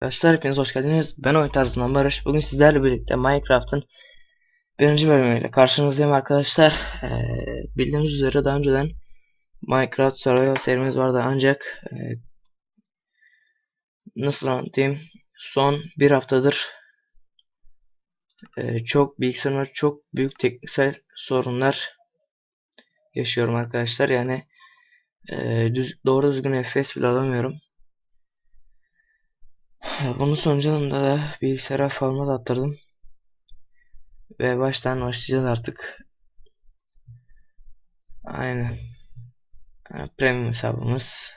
Arkadaşlar hepiniz hoş geldiniz. Ben oyun tarzından Barış. Bugün sizlerle birlikte Minecraft'ın birinci bölümüyle karşınızdayım arkadaşlar. Ee, bildiğiniz üzere daha önceden Minecraft Survival serimiz vardı ancak e, nasıl anlatayım son bir haftadır e, çok bilgisayarımda çok büyük tekniksel sorunlar yaşıyorum arkadaşlar. Yani e, düz, doğru düzgün FPS bile alamıyorum. Bunun sonucunda da bilgisayara format attırdım. Ve baştan başlayacağız artık. Aynen. Ha, Premium hesabımız.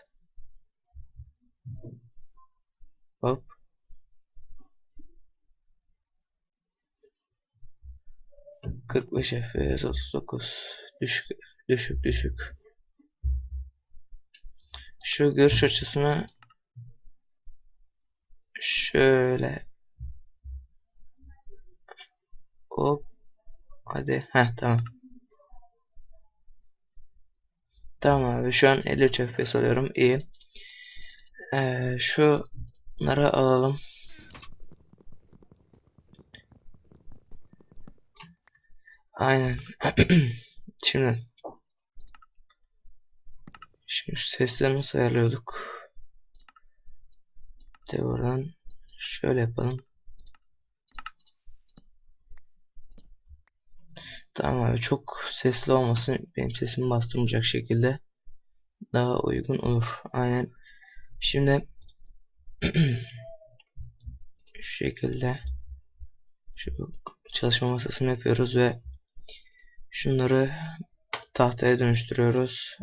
Hop. Kırk beş FPS 39 düşük düşük düşük şu görüş açısına Şöyle. Hop. Hadi. Heh tamam. Tamam abi şu an 53 FPS alıyorum. İyi. Ee, şunları alalım. Aynen. Şimdi. Şimdi sesleri nasıl ayarlıyorduk? De oradan şöyle yapalım. Tamam abi çok sesli olmasın. Benim sesimi bastırmayacak şekilde daha uygun olur. Aynen. Şimdi şu şekilde şu çalışma masasını yapıyoruz ve şunları tahtaya dönüştürüyoruz.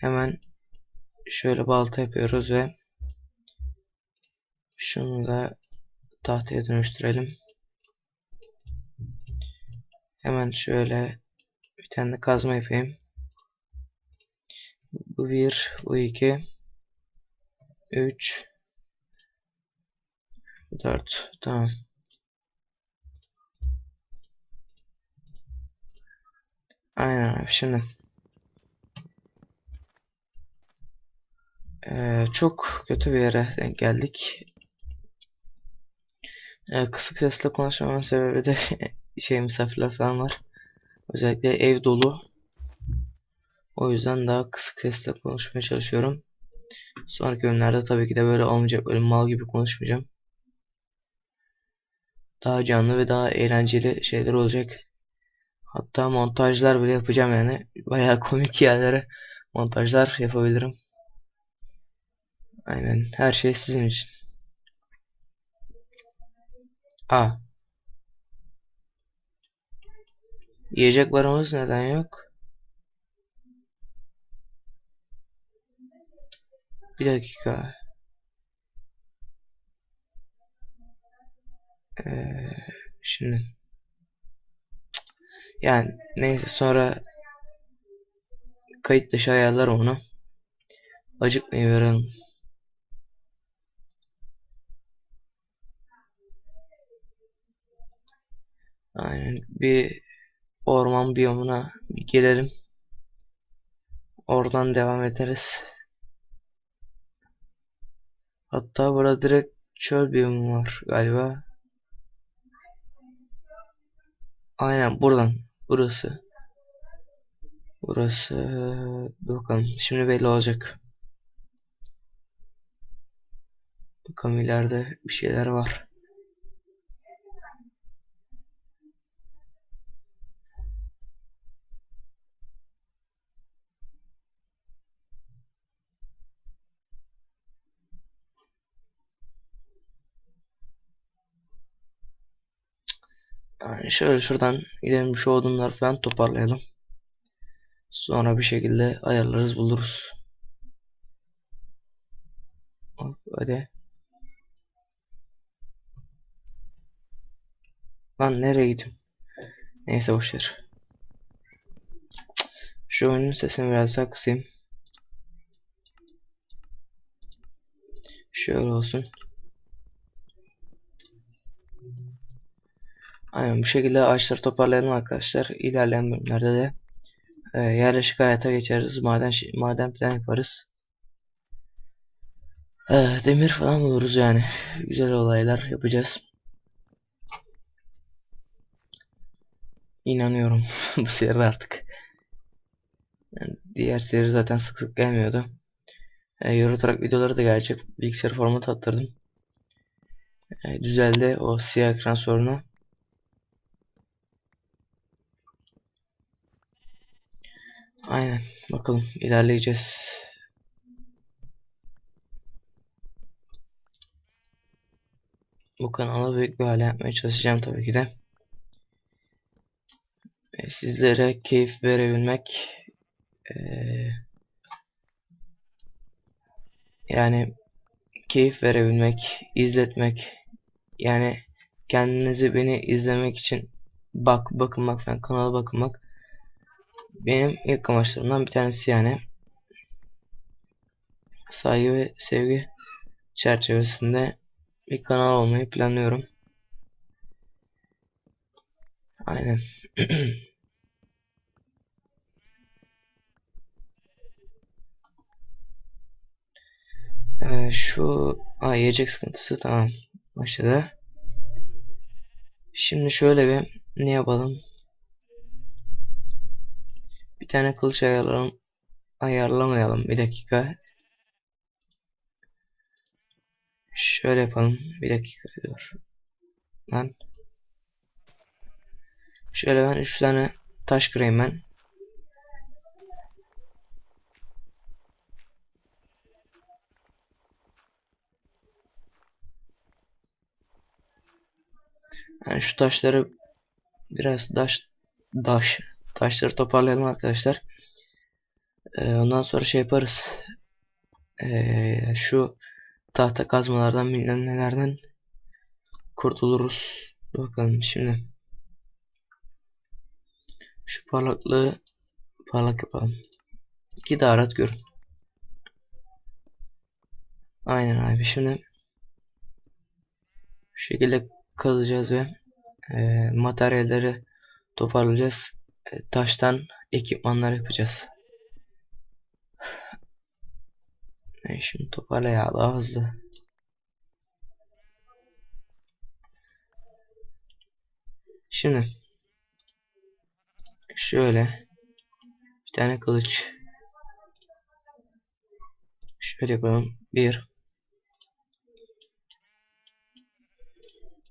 Hemen şöyle balta yapıyoruz ve şunu da tahtaya dönüştürelim. Hemen şöyle bir tane kazma yapayım. Bu bir, bu iki, üç, dört. Tamam. Aynen abi şimdi. Ee, çok kötü bir yere denk geldik. Ee, kısık sesle konuşmamın sebebi de şey misafirler falan var. Özellikle ev dolu. O yüzden daha kısık sesle konuşmaya çalışıyorum. Sonraki bölümlerde tabii ki de böyle olmayacak. Böyle mal gibi konuşmayacağım. Daha canlı ve daha eğlenceli şeyler olacak. Hatta montajlar bile yapacağım yani. Bayağı komik yerlere montajlar yapabilirim. Aynen her şey sizin için. A. Yiyecek barımız neden yok? Bir dakika. Ee, şimdi. Yani neyse sonra kayıt dışı ayarlar onu. Acıkmayı verelim. Aynen bir orman biyomuna gelelim. Oradan devam ederiz. Hatta burada direkt çöl biyomu var galiba. Aynen buradan. Burası. Burası. Bakalım. Şimdi belli olacak. Bakalım ileride bir şeyler var. Yani şöyle şuradan gidelim şu odunları falan toparlayalım. Sonra bir şekilde ayarlarız buluruz. Hop, hadi. Lan nereye gittim? Neyse boşver. Şu oyunun sesini biraz daha kısayım. Şöyle olsun. Aynen bu şekilde ağaçları toparlayalım arkadaşlar. İlerleyen bölümlerde de e, yerleşik hayata geçeriz. Maden maden plan yaparız. Ee, demir falan buluruz yani. Güzel olaylar yapacağız. İnanıyorum bu seride artık. Yani diğer seri zaten sık sık gelmiyordu. Euro Truck videoları da gelecek. Bilgisayar format attırdım. Ee, düzeldi o siyah ekran sorunu. Aynen. Bakalım ilerleyeceğiz. Bu kanalı büyük bir hale yapmaya çalışacağım tabii ki de. E, sizlere keyif verebilmek e, yani keyif verebilmek, izletmek yani kendinizi beni izlemek için bak bakınmak falan kanala bakınmak benim ilk amaçlarımdan bir tanesi yani saygı ve sevgi çerçevesinde bir kanal olmayı planlıyorum. Aynen. ee, şu Aa, yiyecek sıkıntısı tamam başladı. Şimdi şöyle bir ne yapalım? Bir tane kılıç ayarlayalım. Ayarlamayalım bir dakika. Şöyle yapalım. Bir dakika dur. Lan. Şöyle ben 3 tane taş kırayım ben. Yani şu taşları biraz taş taş taşları toparlayalım arkadaşlar. Ee, ondan sonra şey yaparız. Ee, şu tahta kazmalardan bilmem nelerden kurtuluruz. Bakalım şimdi. Şu parlaklığı parlak yapalım. İki daha rahat görün. Aynen abi şimdi şu şekilde kazacağız ve e, materyalleri toparlayacağız. E, taştan ekipmanlar yapacağız. Şimdi toparla ya daha hızlı. Şimdi şöyle bir tane kılıç şöyle yapalım. Bir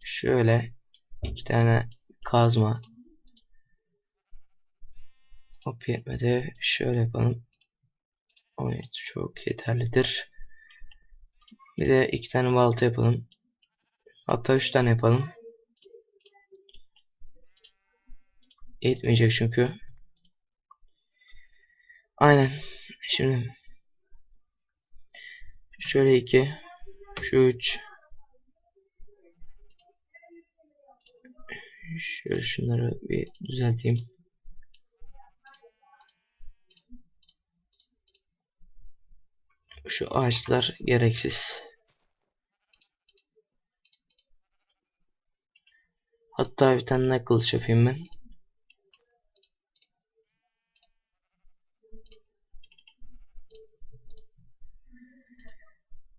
şöyle iki tane kazma hop yetmedi. Şöyle yapalım. Evet çok yeterlidir. Bir de iki tane balta yapalım. Hatta üç tane yapalım. Yetmeyecek çünkü. Aynen. Şimdi şöyle iki, şu üç. Şöyle şunları bir düzelteyim. Şu ağaçlar gereksiz. Hatta bir tane kılıç yapayım ben.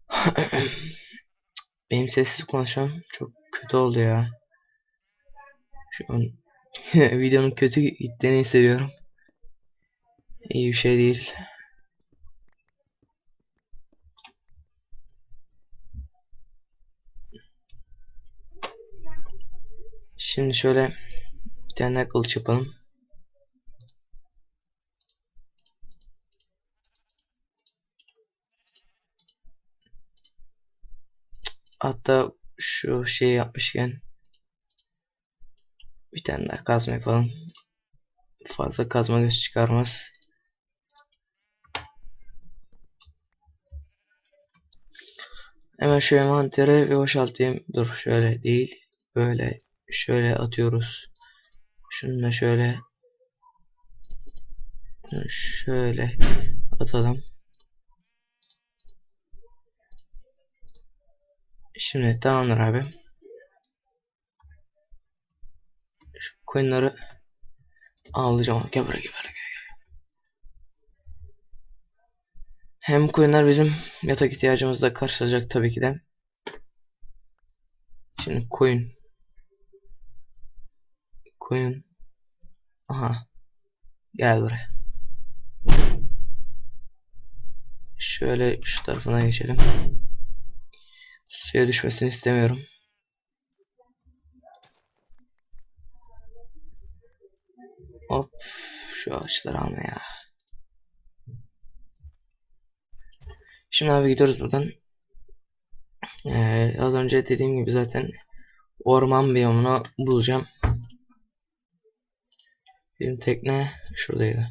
Benim sessiz konuşmam çok kötü oldu ya. Şu an videonun kötü gittiğini hissediyorum. İyi bir şey değil. Şimdi şöyle bir tane kılıç yapalım. Hatta şu şey yapmışken bir tane daha kazma yapalım. Fazla kazma göz çıkarmaz. Hemen şu envanteri bir boşaltayım. Dur şöyle değil. Böyle şöyle atıyoruz. Şunu da şöyle şöyle atalım. Şimdi tamamdır abi. Şu coinleri alacağım. Gel buraya gel buraya. Hem koyunlar bizim yatak ihtiyacımızı da karşılayacak tabii ki de. Şimdi koyun. Koyun. Aha. Gel buraya. Şöyle şu tarafına geçelim. Suya düşmesini istemiyorum. Hop. Şu ağaçları alma ya. Şimdi abi gidiyoruz buradan. Ee, az önce dediğim gibi zaten orman biyomunu bulacağım. Benim tekne şuradaydı.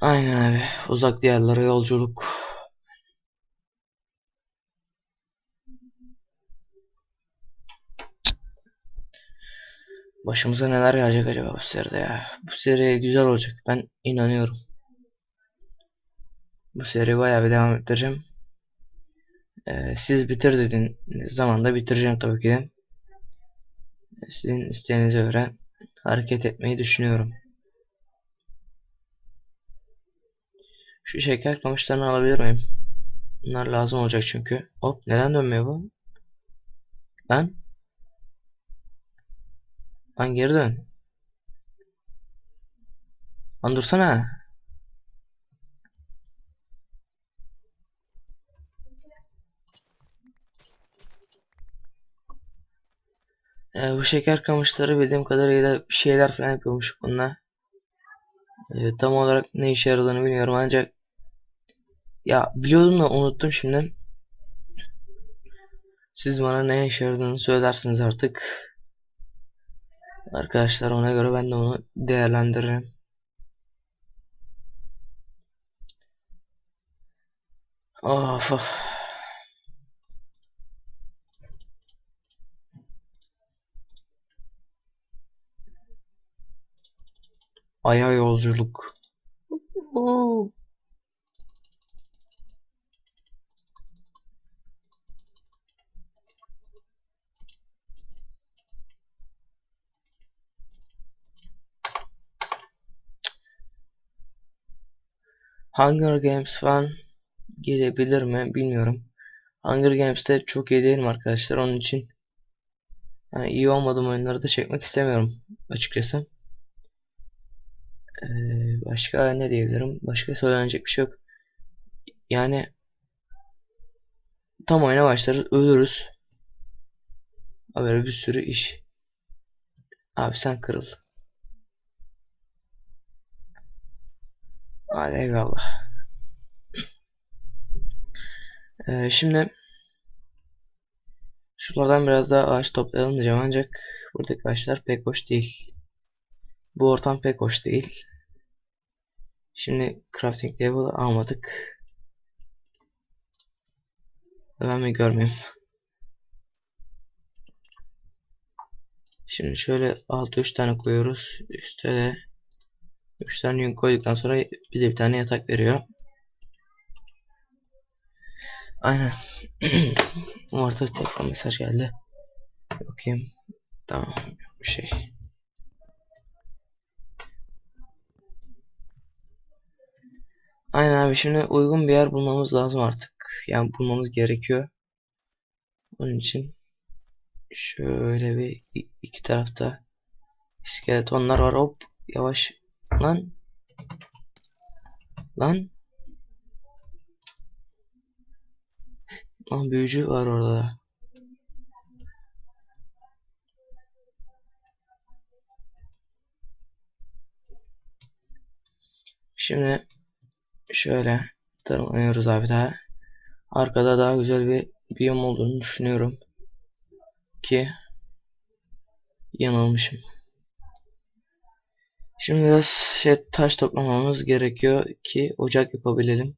Aynen abi. Uzak diyarlara yolculuk. Başımıza neler gelecek acaba bu seride ya. Bu seri güzel olacak. Ben inanıyorum. Bu seri bayağı bir devam ettireceğim. Ee, siz bitir dediğiniz zaman da bitireceğim tabii ki de. Sizin isteğinize göre hareket etmeyi düşünüyorum. Şu şeker kamışlarını alabilir miyim? Bunlar lazım olacak çünkü. Hop neden dönmüyor bu? Lan. Lan geri dön. Lan dursana. Ee, bu şeker kamışları bildiğim kadarıyla bir şeyler falan yapıyormuş bununla. Ee, tam olarak ne işe yaradığını bilmiyorum ancak ya biliyordum da unuttum şimdi. Siz bana ne işe yaradığını söylersiniz artık. Arkadaşlar ona göre ben de onu değerlendiririm. Of of. Aya yolculuk. Hunger Games falan gelebilir mi bilmiyorum. Hunger Games'te çok iyi değilim arkadaşlar onun için yani iyi olmadığım oyunları da çekmek istemiyorum açıkçası. Ee, başka ne diyebilirim? Başka söylenecek bir şey yok. Yani tam oyuna başlarız ölürüz. Böyle bir sürü iş. Abi sen kırıl. Hadi eyvallah. Ee, şimdi şuralardan biraz daha ağaç toplayalım diyeceğim ancak buradaki ağaçlar pek hoş değil. Bu ortam pek hoş değil. Şimdi crafting table almadık. Ben mi görmeyeyim. Şimdi şöyle 6 3 tane koyuyoruz. Üste de 3 tane yün koyduktan sonra bize bir tane yatak veriyor. Aynen. Orada tekrar mesaj geldi. Bakayım. Tamam. Bir şey. Aynen abi şimdi uygun bir yer bulmamız lazım artık. Yani bulmamız gerekiyor. Onun için şöyle bir iki tarafta iskeletonlar var. Hop yavaş lan lan lan büyücü var orada. Şimdi şöyle tırmanıyoruz abi daha. Arkada daha güzel bir biyom olduğunu düşünüyorum. Ki yanılmışım. Şimdi biraz şey, taş toplamamız gerekiyor ki ocak yapabilelim.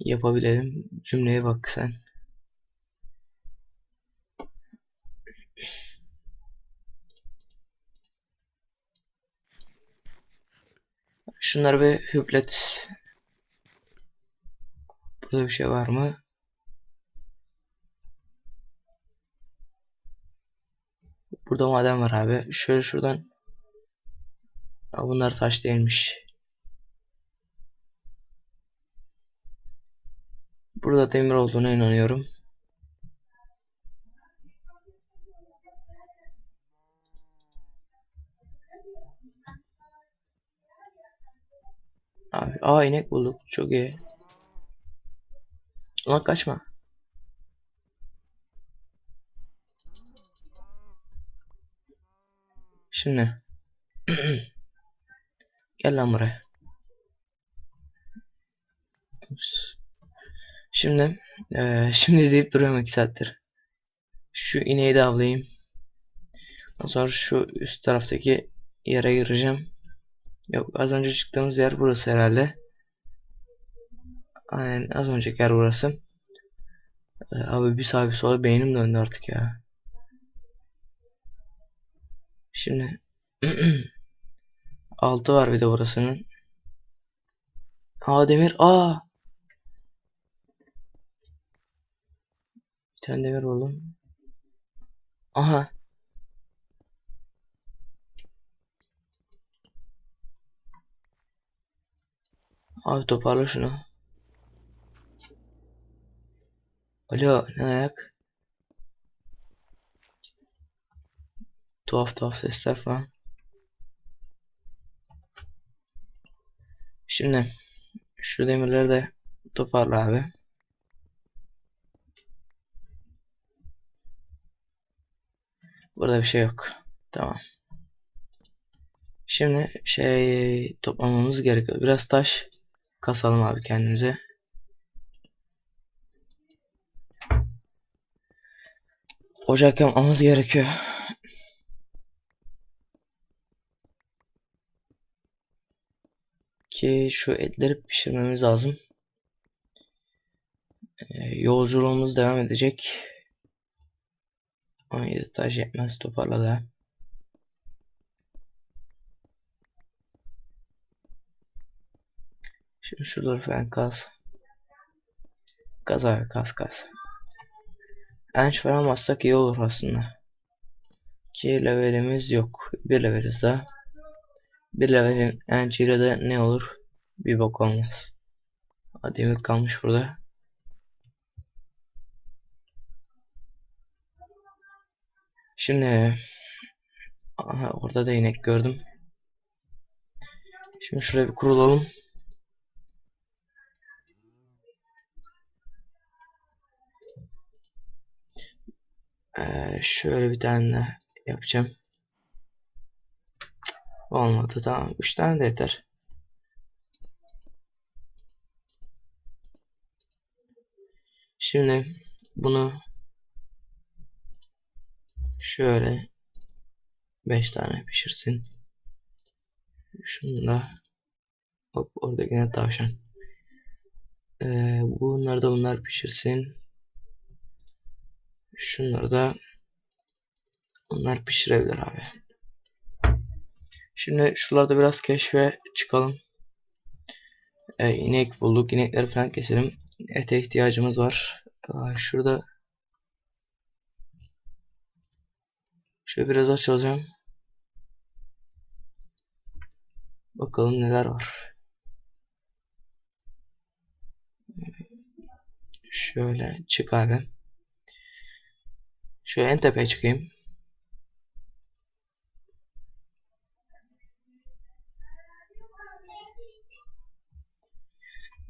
Yapabilelim. Cümleye bak sen. Şunları bir hüplet. Burada bir şey var mı? Burada maden var abi. Şöyle şuradan Aa, bunlar taş değilmiş. Burada demir olduğuna inanıyorum. Abi, aa inek bulduk. Çok iyi. Ulan kaçma. Şimdi. Gel lan buraya. Şimdi. eee, şimdi deyip duruyorum 2 saattir. Şu ineği de avlayayım. Ondan sonra şu üst taraftaki yere gireceğim. Yok az önce çıktığımız yer burası herhalde. Aynen az önceki yer burası. Ee, abi bir sağa bir sola beynim döndü artık ya. Şimdi altı var bir de burasının. Aa demir. Aa. Bir tane demir buldum. Aha. Abi toparla şunu. Alo ne ayak? Tuhaf tuhaf sesler falan. Şimdi şu demirleri de toparla abi. Burada bir şey yok. Tamam. Şimdi şey toplamamız gerekiyor. Biraz taş kasalım abi kendimize. Ocak yapmamız gerekiyor. Ki şu etleri pişirmemiz lazım. Ee, yolculuğumuz devam edecek. 17 taş yetmez toparla da. Şimdi şuraları falan kaz. Kaz abi kaz kaz. Enç falan bassak iyi olur aslında. 2 levelimiz yok. 1 leveliz daha. 1 levelin ençiyle de ne olur? Bir bok olmaz. Hadi kalmış burada. Şimdi Aha, orada da inek gördüm. Şimdi şuraya bir kurulalım. Ee, şöyle bir tane yapacağım. Olmadı tamam. 3 tane de yeter. Şimdi bunu şöyle 5 tane pişirsin. Şunu da hop orada yine tavşan. Ee, bunlar da bunlar pişirsin. Şunları da onlar pişirebilir abi. Şimdi şuralarda biraz keşfe çıkalım. Ee, inek bulduk. İnekleri falan keselim. Ete ihtiyacımız var. Aa, şurada şöyle biraz açılacağım. Bakalım neler var. Şöyle çık abi. Şöyle en tepeye çıkayım.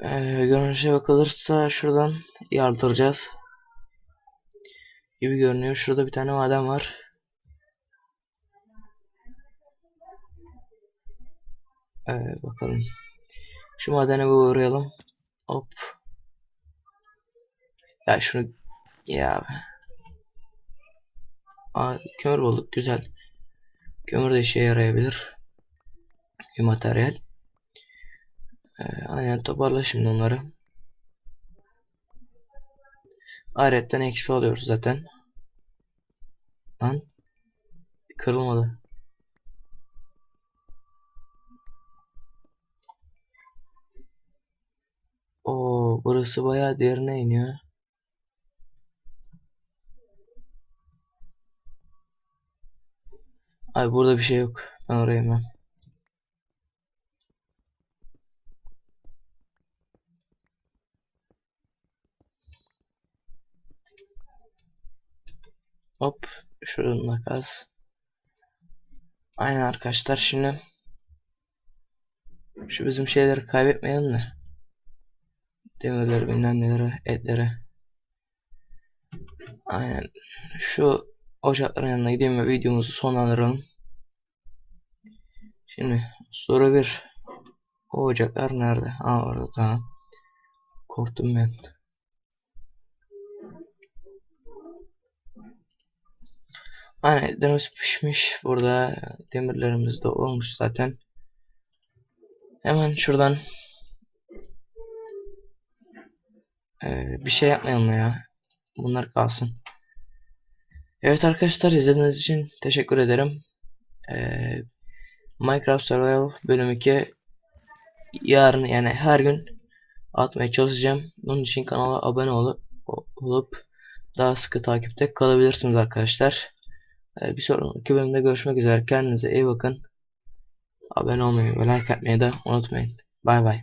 Ee, görünüşe bakılırsa şuradan yardıracağız. Gibi görünüyor. Şurada bir tane maden var. Ee, bakalım. Şu madene bir uğrayalım. Hop. Ya şunu ya Aa, kömür bulduk. Güzel. Kömür de işe yarayabilir. Bir materyal. Ee, aynen toparla şimdi onları. Ayrıca XP alıyoruz zaten. Lan. Kırılmadı. Oo, burası bayağı derine iniyor. Abi burada bir şey yok. Ben oraya inmem. Hop. Şuradan makas. Aynen arkadaşlar şimdi. Şu bizim şeyleri kaybetmeyelim de. Demirleri bilmem neleri etleri. Aynen. Şu ocakların yanına gideyim ve videomuzu sonlandıralım şimdi soru bir o ocaklar nerede? Aa orada tamam korktum ben Aynen etlerimiz pişmiş. Burada demirlerimiz de olmuş zaten. Hemen şuradan ee, bir şey yapmayalım ya. Bunlar kalsın. Evet arkadaşlar izlediğiniz için teşekkür ederim. Ee, Minecraft Survival bölüm 2 yarın yani her gün atmaya çalışacağım. Bunun için kanala abone olup, olup daha sıkı takipte kalabilirsiniz arkadaşlar. Ee, bir sonraki bölümde görüşmek üzere. Kendinize iyi bakın. Abone olmayı ve like atmayı da unutmayın. Bay bay.